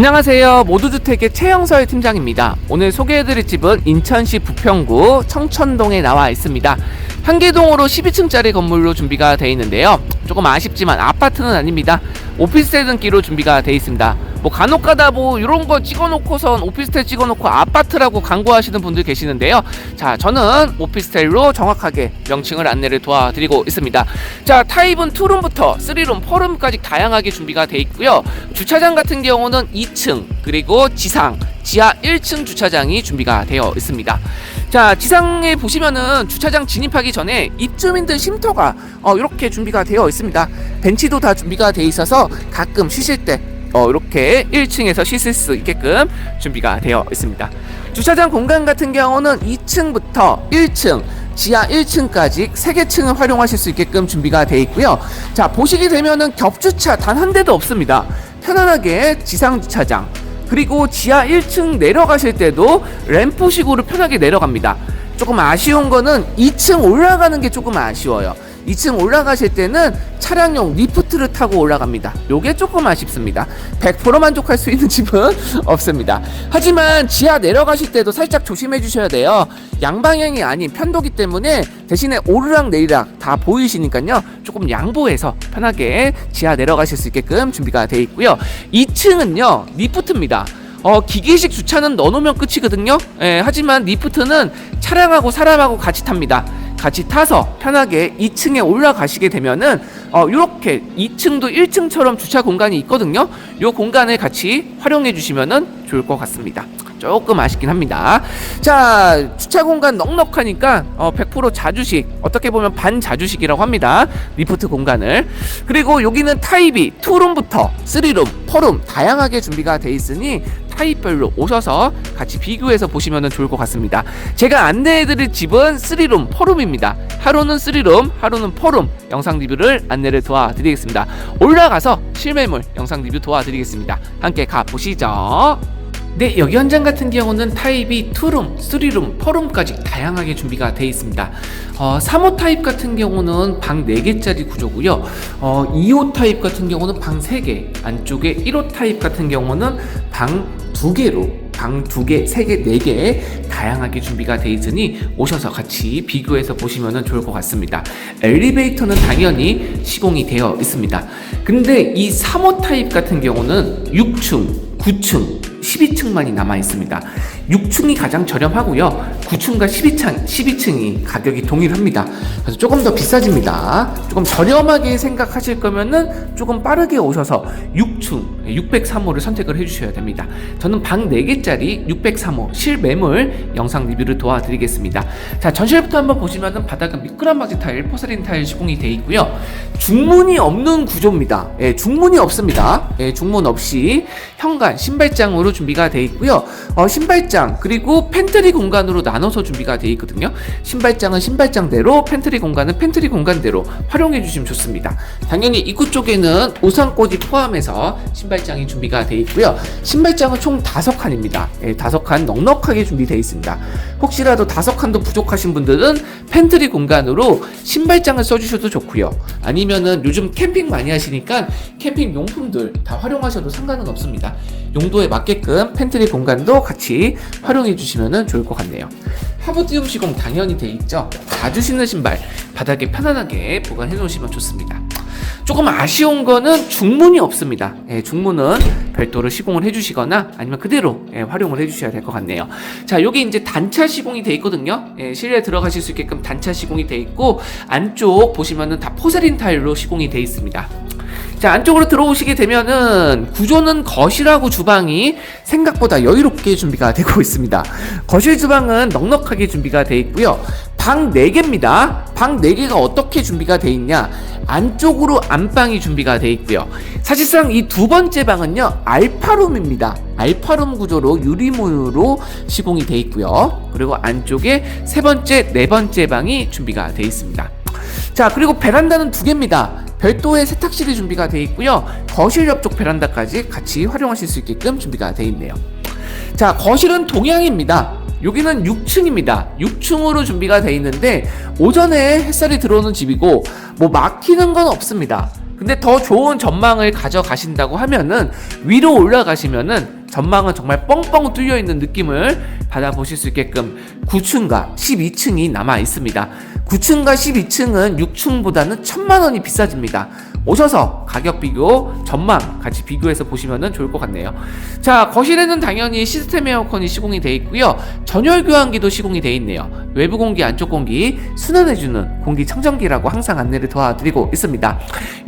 안녕하세요. 모두주택의 최영설 팀장입니다. 오늘 소개해드릴 집은 인천시 부평구 청천동에 나와 있습니다. 한계동으로 12층짜리 건물로 준비가 되어 있는데요. 조금 아쉽지만 아파트는 아닙니다. 오피스텔 등기로 준비가 되어 있습니다. 뭐 간혹 가다 뭐 이런 거 찍어놓고선 오피스텔 찍어놓고 아파트라고 광고하시는 분들 계시는데요. 자, 저는 오피스텔로 정확하게 명칭을 안내를 도와드리고 있습니다. 자, 타입은 투룸부터 3룸, 4룸까지 다양하게 준비가 되어 있고요. 주차장 같은 경우는 2층 그리고 지상 지하 1층 주차장이 준비가 되어 있습니다. 자, 지상에 보시면은 주차장 진입하기 전에 입주민들 쉼터가 어, 이렇게 준비가 되어 있습니다. 벤치도 다 준비가 되어 있어서 가끔 쉬실 때 어, 이렇게 1층에서 씻을 수 있게끔 준비가 되어 있습니다. 주차장 공간 같은 경우는 2층부터 1층, 지하 1층까지 3개 층을 활용하실 수 있게끔 준비가 되어 있고요. 자, 보시게 되면은 겹주차 단 한 대도 없습니다. 편안하게 지상 주차장, 그리고 지하 1층 내려가실 때도 램프식으로 편하게 내려갑니다. 조금 아쉬운 거는 2층 올라가는 게 조금 아쉬워요. 2층 올라가실 때는 차량용 리프트를 타고 올라갑니다. 요게 조금 아쉽습니다. 100% 만족할 수 있는 집은 없습니다. 하지만 지하 내려가실 때도 살짝 조심해 주셔야 돼요. 양방향이 아닌 편도기 때문에 대신에 오르락 내리락 다 보이시니까요. 조금 양보해서 편하게 지하 내려가실 수 있게끔 준비가 되어 있고요. 2층은요. 리프트입니다. 어, 기계식 주차는 넣어놓으면 끝이거든요. 예, 하지만 리프트는 차량하고 사람하고 같이 탑니다. 같이 타서 편하게 2층에 올라가시게 되면은 어, 이렇게 2층도 1층처럼 주차 공간이 있거든요. 이 공간을 같이 활용해 주시면은 좋을 것 같습니다. 조금 아쉽긴 합니다. 자, 주차 공간 넉넉하니까 어, 100% 자주식, 어떻게 보면 반자주식이라고 합니다. 리프트 공간을. 그리고 여기는 타입이 2룸부터 3룸, 4룸 다양하게 준비가 돼 있으니 타입별로 오셔서 같이 비교해서 보시면 좋을 것 같습니다. 제가 안내해드릴 집은 3룸, 4룸입니다. 하루는 3룸, 하루는 4룸 영상 리뷰를 안내를 도와드리겠습니다. 올라가서 실매물 영상 리뷰 도와드리겠습니다. 함께 가보시죠. 네, 여기 현장 같은 경우는 타입이 2룸, 3룸, 4룸까지 다양하게 준비가 되어 있습니다. 어, 3호 타입 같은 경우는 방 4개짜리 구조고요. 어, 2호 타입 같은 경우는 방 3개, 안쪽에 1호 타입 같은 경우는 방 2개로 방 2개, 3개, 4개 다양하게 준비가 되어 있으니 오셔서 같이 비교해서 보시면 좋을 것 같습니다. 엘리베이터는 당연히 시공이 되어 있습니다. 근데 이 3호 타입 같은 경우는 6층, 9층, 12층만이 남아 있습니다. 6층이 가장 저렴하고요. 9층과 12층, 12층이 가격이 동일합니다. 그래서 조금 더 비싸집니다. 조금 저렴하게 생각하실 거면은 조금 빠르게 오셔서 6층, 603호를 선택을 해주셔야 됩니다. 저는 방 4개짜리 603호 실매물 영상 리뷰를 도와드리겠습니다. 자, 전실부터 한번 보시면은 바닥은 미끄럼박지 타일, 포세린 타일 시공이 되어 있고요. 중문이 없는 구조입니다. 예, 중문이 없습니다. 예, 중문 없이 현관, 신발장으로 준비가 되어 있고요. 어, 신발장 그리고 팬트리 공간으로 나눠서 준비가 되어 있거든요. 신발장은 신발장대로, 팬트리 공간은 팬트리 공간대로 활용해 주시면 좋습니다. 당연히 입구 쪽에는 우산꽂이 포함해서 신발장이 준비가 되어 있고요. 신발장은 총 다섯 칸입니다. 예, 다섯 칸 넉넉하게 준비되어 있습니다. 혹시라도 다섯 칸도 부족하신 분들은 팬트리 공간으로 신발장을 써주셔도 좋고요. 아니면은 요즘 캠핑 많이 하시니까 캠핑 용품들 다 활용하셔도 상관은 없습니다. 용도에 맞게끔 팬트리 공간도 같이 활용해 주시면 좋을 것 같네요. 하부디움 시공 당연히 돼 있죠. 자주 신는 신발 바닥에 편안하게 보관해 놓으시면 좋습니다. 조금 아쉬운 거는 중문이 없습니다. 예, 중문은 별도로 시공을 해주시거나 아니면 그대로 예, 활용을 해주셔야 될 것 같네요. 자, 여기 이제 단차 시공이 돼 있거든요. 예, 실내에 들어가실 수 있게끔 단차 시공이 돼 있고 안쪽 보시면은 다 포세린 타일로 시공이 돼 있습니다. 자 안쪽으로 들어오시게 되면은 구조는 거실하고 주방이 생각보다 여유롭게 준비가 되고 있습니다. 거실 주방은 넉넉하게 준비가 돼 있고요. 방 4개입니다. 방 4개가 어떻게 준비가 돼 있냐? 안쪽으로 안방이 준비가 돼 있고요. 사실상 이 두 번째 방은요. 알파룸입니다. 알파룸 구조로 유리문으로 시공이 돼 있고요. 그리고 안쪽에 세 번째, 네 번째 방이 준비가 돼 있습니다. 자 그리고 베란다는 두 개입니다. 별도의 세탁실이 준비가 되어 있고요. 거실 옆쪽 베란다까지 같이 활용하실 수 있게끔 준비가 되어 있네요. 자, 거실은 동향입니다. 여기는 6층입니다. 6층으로 준비가 되어 있는데 오전에 햇살이 들어오는 집이고 뭐 막히는 건 없습니다. 근데 더 좋은 전망을 가져가신다고 하면은 위로 올라가시면은 전망은 정말 뻥뻥 뚫려 있는 느낌을 받아보실 수 있게끔 9층과 12층이 남아 있습니다. 9층과 12층은 6층보다는 천만 원이 비싸집니다. 오셔서 가격 비교, 전망 같이 비교해서 보시면 좋을 것 같네요. 자, 거실에는 당연히 시스템 에어컨이 시공이 되어 있고요. 전열 교환기도 시공이 되어 있네요. 외부 공기, 안쪽 공기 순환해주는 공기 청정기라고 항상 안내를 도와드리고 있습니다.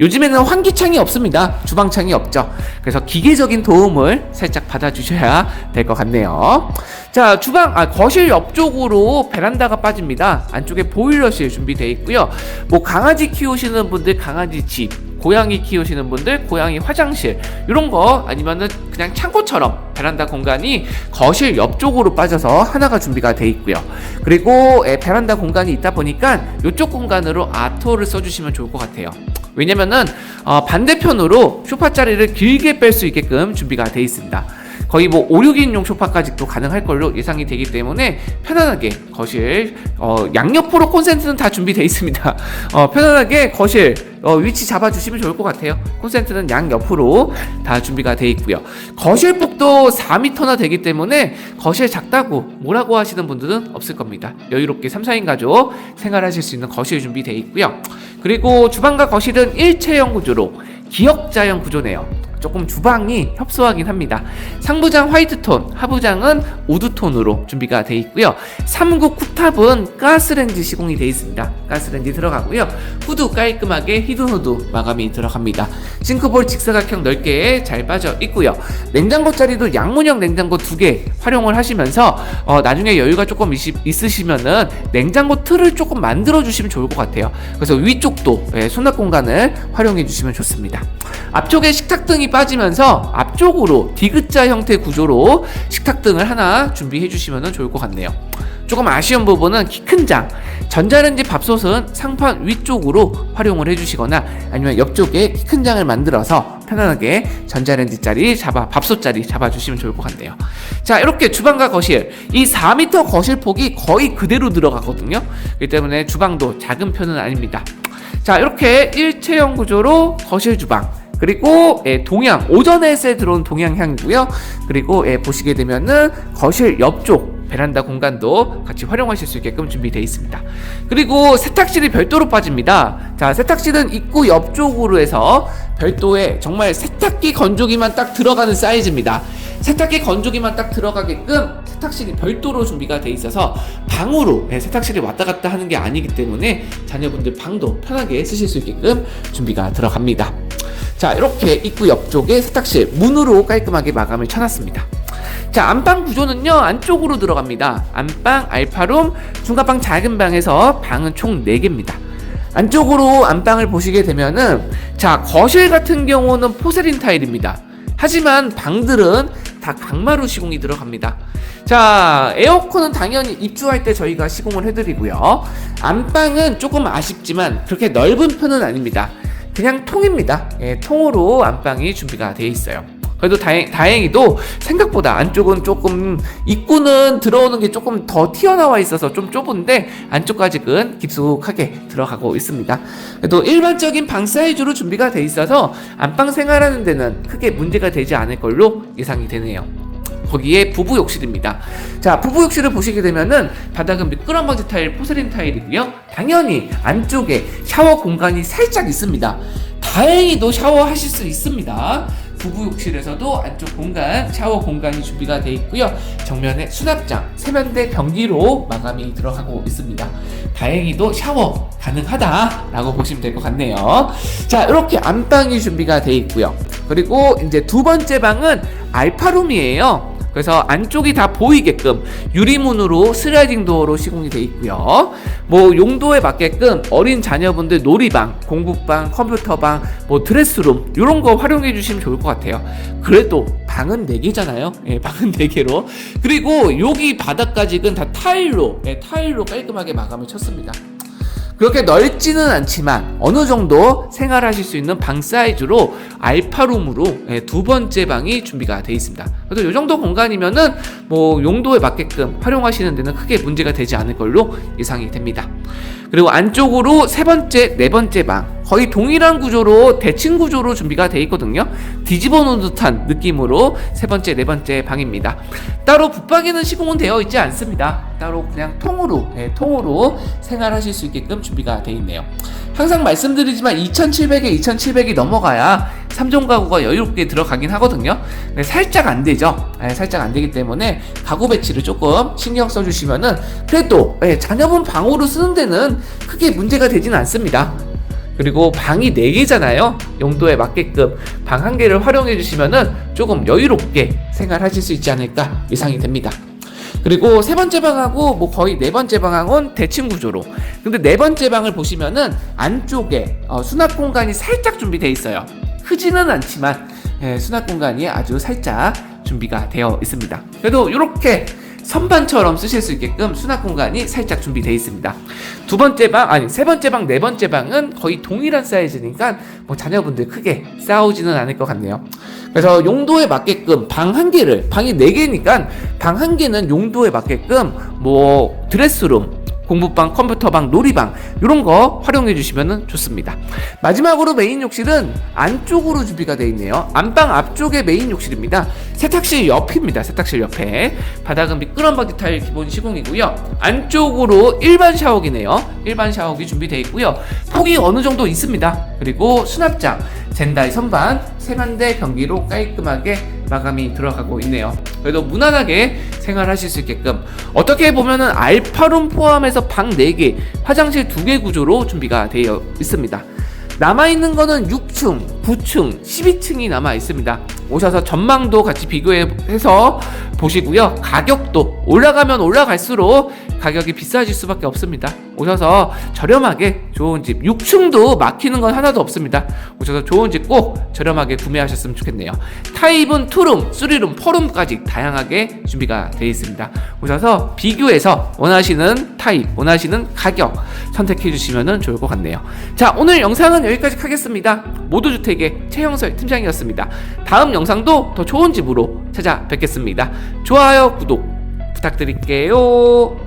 요즘에는 환기창이 없습니다. 주방창이 없죠. 그래서 기계적인 도움을 살짝 받아주셔야 될 것 같네요. 자, 주방, 아, 거실 옆쪽으로 베란다가 빠집니다. 안쪽에 보일러실 준비되어 있고요. 뭐 강아지 키우시는 분들 강아지 집, 고양이 키우시는 분들 고양이 화장실 이런 거 아니면은 그냥 창고처럼 베란다 공간이 거실 옆쪽으로 빠져서 하나가 준비가 돼 있고요. 그리고 에, 베란다 공간이 있다 보니까 이쪽 공간으로 아토를 써주시면 좋을 것 같아요. 왜냐면은 어, 반대편으로 소파 자리를 길게 뺄 수 있게끔 준비가 돼 있습니다. 거의 뭐 5, 6인용 소파까지도 가능할 걸로 예상이 되기 때문에 편안하게 거실 어, 양옆으로 콘센트는 다 준비되어 있습니다. 어, 편안하게 거실 어, 위치 잡아주시면 좋을 것 같아요. 콘센트는 양옆으로 다 준비가 되어 있고요. 거실 폭도 4m나 되기 때문에 거실 작다고 뭐라고 하시는 분들은 없을 겁니다. 여유롭게 3, 4인 가족 생활하실 수 있는 거실 준비되어 있고요. 그리고 주방과 거실은 일체형 구조로 기역자형 구조네요. 조금 주방이 협소하긴 합니다. 상부장 화이트톤, 하부장은 우드톤으로 준비가 되어 있고요. 3구 쿡탑은 가스렌지 시공이 되어 있습니다. 가스렌지 들어가고요. 후드 깔끔하게 히든 후드 마감이 들어갑니다. 싱크볼 직사각형 넓게 잘 빠져 있고요. 냉장고 자리도 양문형 냉장고 두 개 활용을 하시면서 어, 나중에 여유가 조금 있, 있으시면은 냉장고 틀을 조금 만들어 주시면 좋을 것 같아요. 그래서 위쪽도 예, 수납 공간을 활용해 주시면 좋습니다. 앞쪽에 식탁등이 빠지면서 앞쪽으로 디귿자 형태 구조로 식탁등을 하나 준비해 주시면 좋을 것 같네요. 조금 아쉬운 부분은 키 큰 장, 전자레인지 밥솥은 상판 위쪽으로 활용을 해주시거나 아니면 옆쪽에 키 큰 장을 만들어서 편안하게 전자레인지 자리 잡아 밥솥 자리 잡아주시면 좋을 것 같네요. 자 이렇게 주방과 거실 이 4m 거실 폭이 거의 그대로 들어가거든요. 그렇기 때문에 주방도 작은 편은 아닙니다. 자 이렇게 일체형 구조로 거실 주방 그리고 예, 동양 오전에서 들어온 동양향이고요. 그리고 예, 보시게 되면은 거실 옆쪽 베란다 공간도 같이 활용하실 수 있게끔 준비되어 있습니다. 그리고 세탁실이 별도로 빠집니다. 자, 세탁실은 입구 옆쪽으로 해서 별도의 정말 세탁기 건조기만 딱 들어가는 사이즈입니다. 세탁기 건조기만 딱 들어가게끔 세탁실이 별도로 준비가 돼 있어서 방으로 예, 세탁실이 왔다 갔다 하는 게 아니기 때문에 자녀분들 방도 편하게 쓰실 수 있게끔 준비가 들어갑니다. 자 이렇게 입구 옆쪽에 세탁실 문으로 깔끔하게 마감을 쳐놨습니다. 자 안방 구조는요 안쪽으로 들어갑니다. 안방 알파룸 중간방 작은 방에서 방은 총 4개입니다. 안쪽으로 안방을 보시게 되면은 자 거실 같은 경우는 포세린 타일입니다. 하지만 방들은 다 강마루 시공이 들어갑니다. 자 에어컨은 당연히 입주할 때 저희가 시공을 해드리고요. 안방은 조금 아쉽지만 그렇게 넓은 편은 아닙니다 그냥 통입니다. 예, 통으로 안방이 준비가 되어 있어요. 그래도 다행, 다행히도 생각보다 안쪽은 조금 입구는 들어오는 게 조금 더 튀어나와 있어서 좀 좁은데 안쪽까지는 깊숙하게 들어가고 있습니다. 그래도 일반적인 방 사이즈로 준비가 되어 있어서 안방 생활하는 데는 크게 문제가 되지 않을 걸로 예상이 되네요. 거기에 부부 욕실입니다. 자, 부부 욕실을 보시게 되면은 바닥은 미끄럼 방지 타일, 포세린 타일이고요. 당연히 안쪽에 샤워 공간이 살짝 있습니다. 다행히도 샤워하실 수 있습니다. 부부 욕실에서도 안쪽 공간, 샤워 공간이 준비가 되어 있고요. 정면에 수납장, 세면대 변기로 마감이 들어가고 있습니다. 다행히도 샤워 가능하다라고 보시면 될 것 같네요. 자, 이렇게 안방이 준비가 되어 있고요. 그리고 이제 두 번째 방은 알파룸이에요. 그래서 안쪽이 다 보이게끔 유리문으로 슬라이딩 도어로 시공이 되어 있고요. 뭐 용도에 맞게끔 어린 자녀분들 놀이방, 공부방, 컴퓨터방, 뭐 드레스룸 이런 거 활용해 주시면 좋을 것 같아요. 그래도 방은 4개잖아요. 예, 방은 4개로. 그리고 여기 바닥까지는 다 타일로, 예, 타일로 깔끔하게 마감을 쳤습니다. 그렇게 넓지는 않지만 어느 정도 생활하실 수 있는 방 사이즈로 알파룸으로 예, 두 번째 방이 준비가 되어 있습니다. 그래서 이 정도 공간이면은 뭐 용도에 맞게끔 활용하시는 데는 크게 문제가 되지 않을 걸로 예상이 됩니다. 그리고 안쪽으로 세 번째, 네 번째 방 거의 동일한 구조로 대칭 구조로 준비가 돼 있거든요. 뒤집어 놓은 듯한 느낌으로 세 번째, 네 번째 방입니다. 따로 붙박이는 시공은 되어 있지 않습니다. 따로 그냥 통으로, 예, 통으로 생활하실 수 있게끔 준비가 돼 있네요. 항상 말씀드리지만 2,700에 2,700이 넘어가야 3종 가구가 여유롭게 들어가긴 하거든요. 네, 살짝 안 되죠. 네, 살짝 안 되기 때문에 가구 배치를 조금 신경 써주시면은 그래도 네, 자녀분 방으로 쓰는 데는 크게 문제가 되지는 않습니다. 그리고 방이 4개잖아요. 용도에 맞게끔 방한 개를 활용해 주시면은 조금 여유롭게 생활하실 수 있지 않을까 예상이 됩니다. 그리고 세 번째 방하고 뭐 거의 네 번째 방하고는 대칭 구조로. 근데 네 번째 방을 보시면은 안쪽에 어, 수납 공간이 살짝 준비되어 있어요. 크지는 않지만 예, 수납 공간이 아주 살짝 준비가 되어 있습니다. 그래도 이렇게 선반처럼 쓰실 수 있게끔 수납 공간이 살짝 준비되어 있습니다. 두 번째 방, 아니 세 번째 방, 네 번째 방은 거의 동일한 사이즈니까 뭐 자녀분들 크게 싸우지는 않을 것 같네요. 그래서 용도에 맞게끔 방 한 개를 방이 네 개니까 방 한 개는 용도에 맞게끔 뭐 드레스룸 공부방, 컴퓨터방, 놀이방 이런 거 활용해 주시면 좋습니다. 마지막으로 메인 욕실은 안쪽으로 준비가 되어 있네요. 안방 앞쪽에 메인 욕실입니다. 세탁실 옆입니다. 세탁실 옆에 바닥은 미끄럼 바디 타일 기본 시공이고요. 안쪽으로 일반 샤워기네요. 일반 샤워기 준비되어 있고요. 폭이 어느 정도 있습니다. 그리고 수납장, 젠다이 선반, 세면대 변기로 깔끔하게 마감이 들어가고 있네요. 그래도 무난하게 생활하실 수 있게끔 어떻게 보면은 알파룸 포함해서 방 4개, 화장실 2개 구조로 준비가 되어 있습니다. 남아있는 거는 6층, 9층, 12층이 남아 있습니다. 오셔서 전망도 같이 비교해서 보시고요. 가격도 올라가면 올라갈수록 가격이 비싸질 수밖에 없습니다. 오셔서 저렴하게 좋은 집, 6층도 막히는 건 하나도 없습니다. 오셔서 좋은 집 꼭 저렴하게 구매하셨으면 좋겠네요. 타입은 투룸, 쓰리룸, 포룸까지 다양하게 준비가 되어 있습니다. 오셔서 비교해서 원하시는 타입, 원하시는 가격 선택해 주시면 좋을 것 같네요. 자, 오늘 영상은 여기까지 하겠습니다. 모두 주택 의 최형설 팀장이었습니다. 다음 영상도 더 좋은 집으로 찾아뵙겠습니다. 좋아요, 구독 부탁드릴게요.